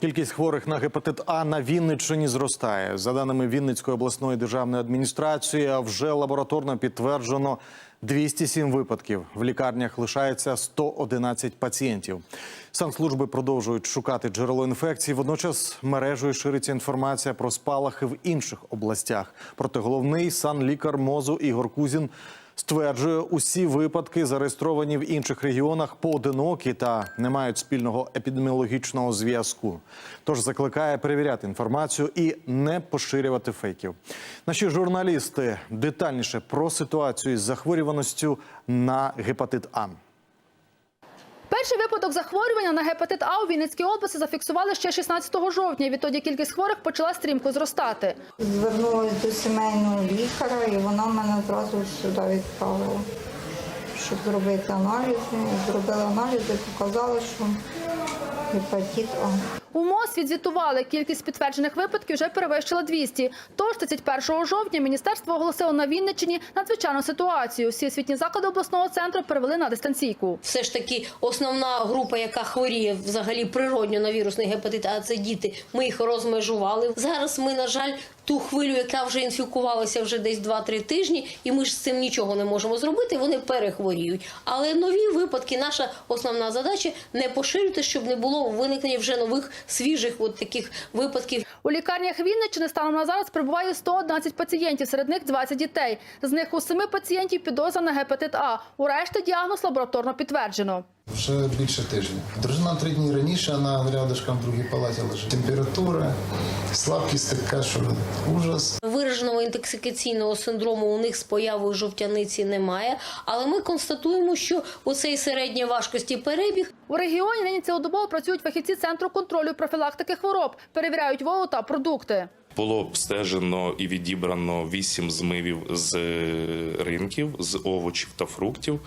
Кількість хворих на гепатит А на Вінниччині зростає. За даними Вінницької обласної державної адміністрації, вже лабораторно підтверджено 207 випадків. В лікарнях лишається 111 пацієнтів. Санслужби продовжують шукати джерело інфекції. Водночас мережею шириться інформація про спалахи в інших областях. Проте головний санлікар МОЗу Ігор Кузін Стверджує, усі випадки зареєстровані в інших регіонах поодинокі та не мають спільного епідеміологічного зв'язку. Тож закликає перевіряти інформацію і не поширювати фейків. Наші журналісти детальніше про ситуацію із захворюваністю на гепатит А. Перший випадок захворювання на гепатит А у Вінницькій області зафіксували ще 16 жовтня. Відтоді кількість хворих почала стрімко зростати. Звернулася до сімейного лікаря, і вона мене одразу сюди відправила, щоб зробити аналізи. Зробила аналізи, показала, що гепатит А. У МОЗ відзвітували, кількість підтверджених випадків вже перевищила 200. Тож 31 жовтня міністерство оголосило на Вінниччині надзвичайну ситуацію. Всі освітні заклади обласного центру перевели на дистанційку. все ж таки основна група, яка хворіє взагалі природньо на вірусний гепатит, а це діти. Ми їх розмежували. Зараз ми, на жаль, ту хвилю, яка вже інфікувалася вже десь 2-3 тижні, і ми ж з цим нічого не можемо зробити. Вони перехворіють. Але нові випадки, наша основна задача не поширювати, щоб не було виникнення вже нових свіжих от таких випадків. У лікарнях Вінниччини станом на зараз перебуває 111 пацієнтів, серед них 20 дітей. З них у 7 пацієнтів підозра на гепатит А. У решті діагноз лабораторно підтверджено. Вже більше тижня. Дружина три дні раніше, вона рядышком в другій палаті лежить. Температура, слабкість така, що ужас. Вираженого інтоксикаційного синдрому у них з появою жовтяниці немає, але ми констатуємо, що оцей середньої важкості перебіг У регіоні нині цілодобово працюють фахівці центру контролю профілактики хвороб, перевіряють вагу та продукти. Було обстежено і відібрано вісім змивів з е, ринків, з овочів та фруктів.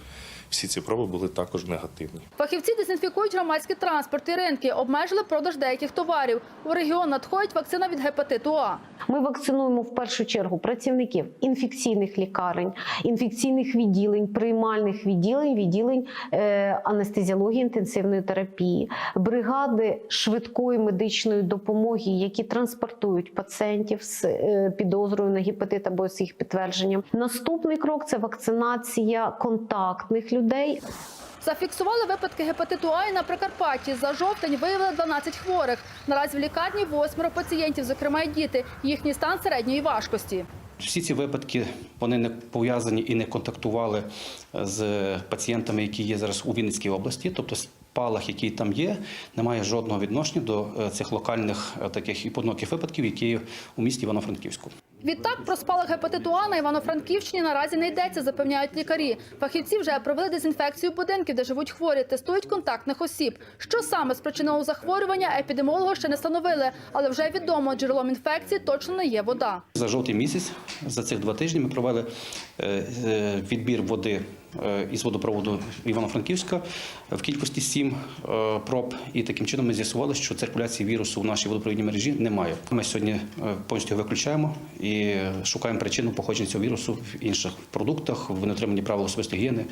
Всі ці проби були також негативні. Фахівці дезінфікують громадський транспорт і ринки, обмежили продаж деяких товарів. У регіон надходить вакцина від гепатиту А. Ми вакцинуємо в першу чергу працівників інфекційних лікарень, інфекційних відділень, приймальних відділень, відділень е, анестезіології, інтенсивної терапії, бригади швидкої медичної допомоги, які транспортують пацієнтів з е, підозрою на гепатит або з їх підтвердженням. Наступний крок це вакцинація контактних людей. Зафіксували випадки гепатиту А на Прикарпатті. За жовтень виявили 12 хворих. Наразі в лікарні восьмеро пацієнтів, зокрема й діти. Їхній стан середньої важкості. Всі ці випадки вони не пов'язані і не контактували з пацієнтами, які є зараз у Вінницькій області. Тобто спалах, який там є, не має жодного відношення до е, цих локальних е, таких і поодиноких випадків, які є у місті Івано-Франківську. Відтак про спалах гепатиту А на Івано-Франківщині наразі не йдеться, запевняють лікарі. Фахівці вже провели дезінфекцію будинків, де живуть хворі, тестують контактних осіб. Що саме спричинило захворювання, епідемологи ще не встановили, але вже відомо, джерелом інфекції точно не є вода. За жовтий місяць за цих два тижні ми провели е, е, відбір води із водопроводу Івано-Франківська в кількості сім е, проб. І таким чином ми з'ясували, що циркуляції вірусу в нашій водопровідній мережі немає. Ми сьогодні е, повністю виключаємо і шукаємо причину походження цього вірусу в інших продуктах, в нетриманні правил особистої гігієни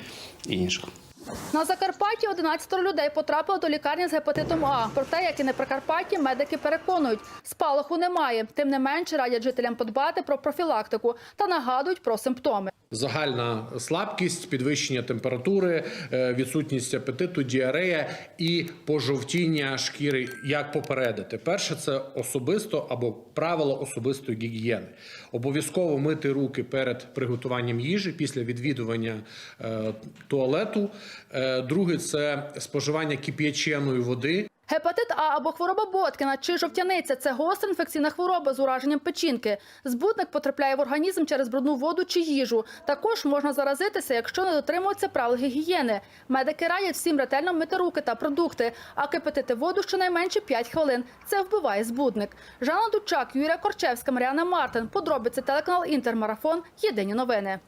і інших. На Закарпатті 11 людей потрапили до лікарні з гепатитом А. Проте, як і на Прикарпатті, медики переконують, спалаху немає. Тим не менше радять жителям подбати про профілактику та нагадують про симптоми. Загальна слабкість, підвищення температури, е, відсутність апетиту, діарея і пожовтіння шкіри. Як попередити? Перше це особисто або правило особистої гігієни. Обов'язково мити руки перед приготуванням їжі після відвідування е, туалету. Е, Друге це споживання кип'яченої води. Гепатит А або хвороба Боткіна чи жовтяниця це гостра інфекційна хвороба з ураженням печінки. Збудник потрапляє в організм через брудну воду чи їжу. Також можна заразитися, якщо не дотримуються правил гігієни. Медики радять всім ретельно мити руки та продукти, а кипятити воду щонайменше 5 хвилин. Це вбиває збудник. Жанна Дучак, Юрія Корчевська, Маріана Мартин. Подробиці телеканал Інтермарафон. Єдині новини.